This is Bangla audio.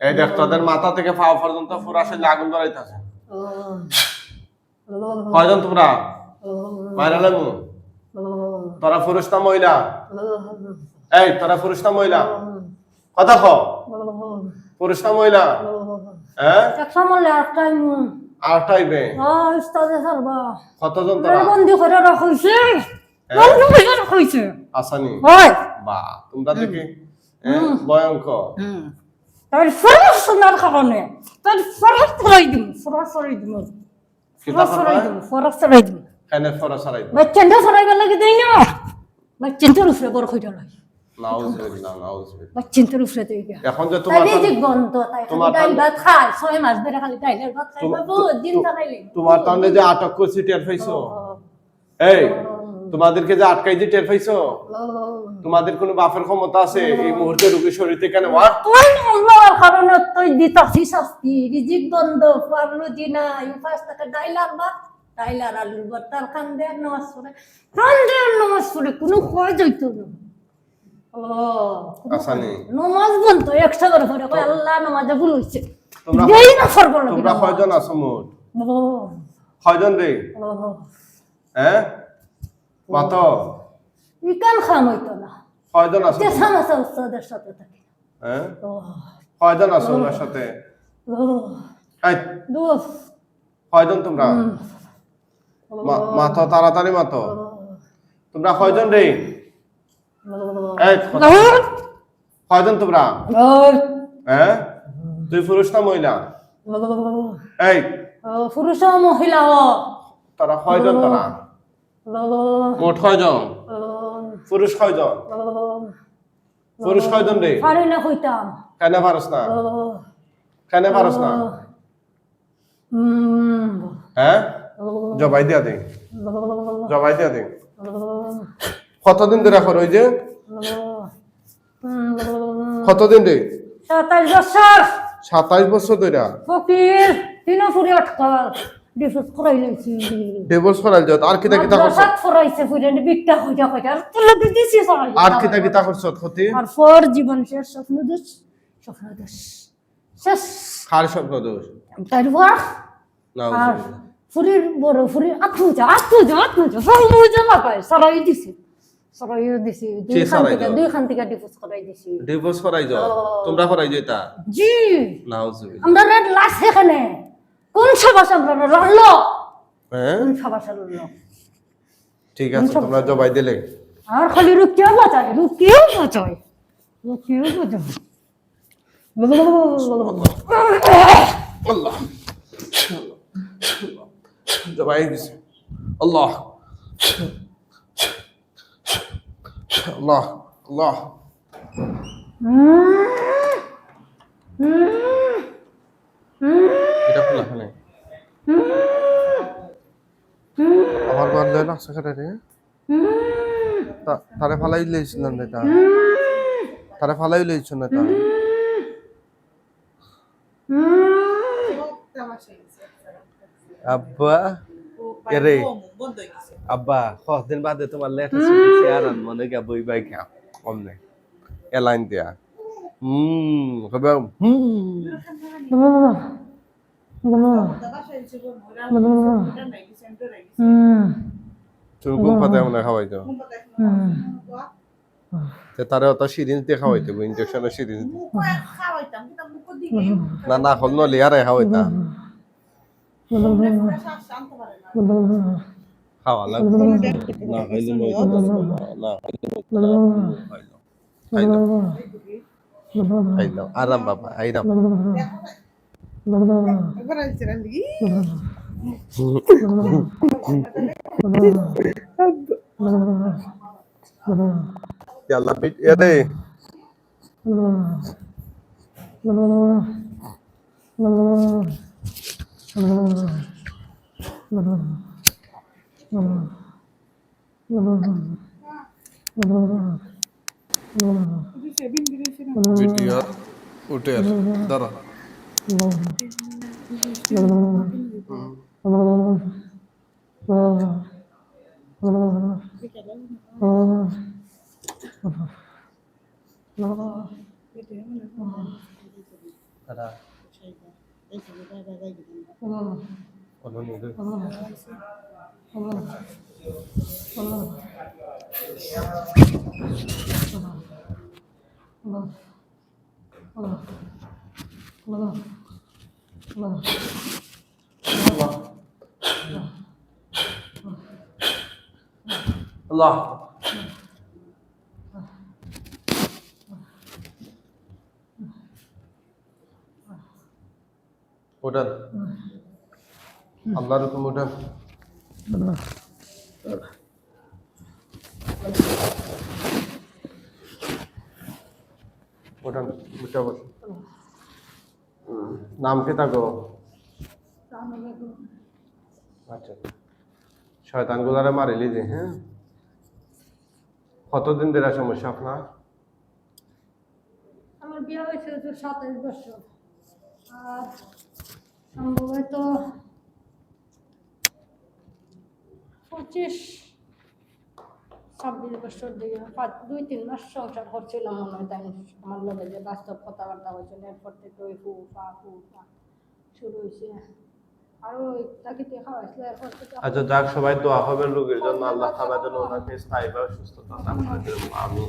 এই দেখ তোদের মাথা থেকে পাও পর্যন্ত পুরা শরীরে আগুন ধরাইতেছে। কয়জন তোমরা? মাইরা লাগু তোরা পুরুষ না মহিলা? এই তোরা পুরুষ না মহিলা? কথা ক। পুরুষ না মহিলা? হ্যাঁ? একটা মরলে একটাই আটটা আইবে? উস্তাদে কতজন তোরা? বন্দি করে বন্দি করে রাখাইছে আসানি? বা তোমরা দেখি হ্যাঁ, ভয়ঙ্কর। তার ফরস শোনার কারণে তার ফরস সরাই দিম ফরস সরাই দিম ফরস সরাই দিম ফরস সরাই দিম কেনে ফরা সারাই বাচ্চাটা সরাই গেলে কি দেই না? বাচ্চাটার উপরে বড় হইয়া লয় এখন যে তোমার তাহলে যে আটক করছি টের পাইছো এই তোমাদেরকে যে আটকাই যে টের পাইছো? তোমাদের কোনো বাপের ক্ষমতা আছে? এই মুহূর্তে রুগী শরীর কেন? তুই আল্লাহর কারণে তুই দিতাছি শাস্তি। রিজিক বন্ধ পারল জি না এই পাঁচ টাকা ডাইলার ডাইলার আলুর ভাত তার খান দেয়ার নামাজ পড়ে খান দেয়ার নামাজ পড়ে কোনো খোয়া যাইতো না। নমাজ বন্ধ একশো করে আল্লাহ নামাজে ভুল হইছে। তোমরা দেই না সরব না তোমরা কয়জন আছো মোট? কয়জন রে? হ্যাঁ? কত? ইকান খাম হইতো না। কয়জন আছো? তে সামাসা উস্তাদের সাথে থাকি। হ্যাঁ কয়জন আছো ওনার সাথে? কয়জন তোমরা? মাথো তাড়াতাড়ি মাথো। তোমরা কয়জন রে? কয়জন তোমরা? হ্যাঁ তুই পুরুষ না মহিলা? এই। পুরুষ মহিলা তারা কয়জন তারা? মোট কয়জন? পুরুষ কয়জন? পুরুষ কয়জন রে? পারি না কইতাম। কেন পারস না? কেন পারস না? হ্যাঁ? জবাই দিয়া দে। জবাই দিয়া দে। কতদিন ধরে করো ওই যে? কতদিন রে? সাতাইশ বছর। সাতাইশ বছর ধরে ফকির তিন ফুরি আটকাল। ডিফুজ করাই লাইছি ডিভোর্স করাল যত আর কিতা কিতা করছ? মাদ্রাসাত ফরাইছে ফুরি বিকটা হইয়া হইয়া আর তুলে দিতেছি সবাই আর কিতা কিতা করছ ক্ষতি? আর পর জীবন শেষ স্বপ্ন দুষ স্বপ্ন দুষ। শেষ। খার স্বপ্ন দোষ? তারপর না ফুরির বড় ফুরির আত্মজা আত্মজা আত্মজা সমুজা না পায় সরাই দিছে। সরাই দিছে দুই খান থেকে দাও? দুই খান থেকে ডিভোর্স করাই দিছি। ডিভোর্স করাই যাও তোমরা করাই যেতা জি। নাউজুবিল্লাহ। আমরা রেড লাশ এখানে। কোন সবাস লড়লো। হ্যাঁ? কোন সবাস লড়লো ঠিক আছে তোমরা জবাই দিলে। আর খালি রুকিও বাঁচায় রুকিও বাঁচায় রুকিও বাঁচায় আল্লাহ জবাই দিছে। আল্লাহ আল্লাহ আল্লাহ এটা খোলা এখানে আমার বান্ধব না সেখানে তারে ফালাই লইছিল না তা তারে ফালাই লইছ না তা আব্বা এরে আব্বা কত দিন বাদে তোমার শুনছি আর মনে গা বই বাই খা অমনে এলাইন দিয়া। হুম কবে হুম। তুমি ঘুম পাতে মনে খাওয়াইতো। তে তারে অত সিরিঞ্জ দিয়ে খাওয়াইতো ইনজেকশনের সিরিঞ্জ না না হল নলি আর খাওয়াইতা খাওয়া লাগবে। না খাইলে না। খাইলো খাইলো। আরাম বাবা আইরাম। Yalla bir yere. Video utuyor. Dara. 어. 어. 어. 어. 따라. 어. 어머니들. 어. 어. 어. 어. 어. 어. 어. 어. আল্লাহ। ওটান আল্লাহর হুকুম ওটান উঠা বস নাম কে থাকো আচ্ছা। শয়তান গুলারে মারিলি যে হ্যাঁ? কতদিন ধরে সমস্যা আপনার? আমার বিয়ে হয়েছে তো সাতাইশ বছর। আর সম্ভবত পঁচিশ, ছাব্বিশ বছর দিকে পাঁচ, দুই, তিন মাস সংসার করছিলাম মনে হয় তাই আমার লগে যে বাস্তব কথাবার্তা হয়েছিল। এরপর থেকে ওই ফু ফা ফু ফা শুরু হয়েছে। আচ্ছা যাক সবাই দোয়া হবে রোগীর জন্য আল্লাহ তাআলা যেন ওনাকে স্থায়ীভাবে সুস্থতা দান করে। আমিন।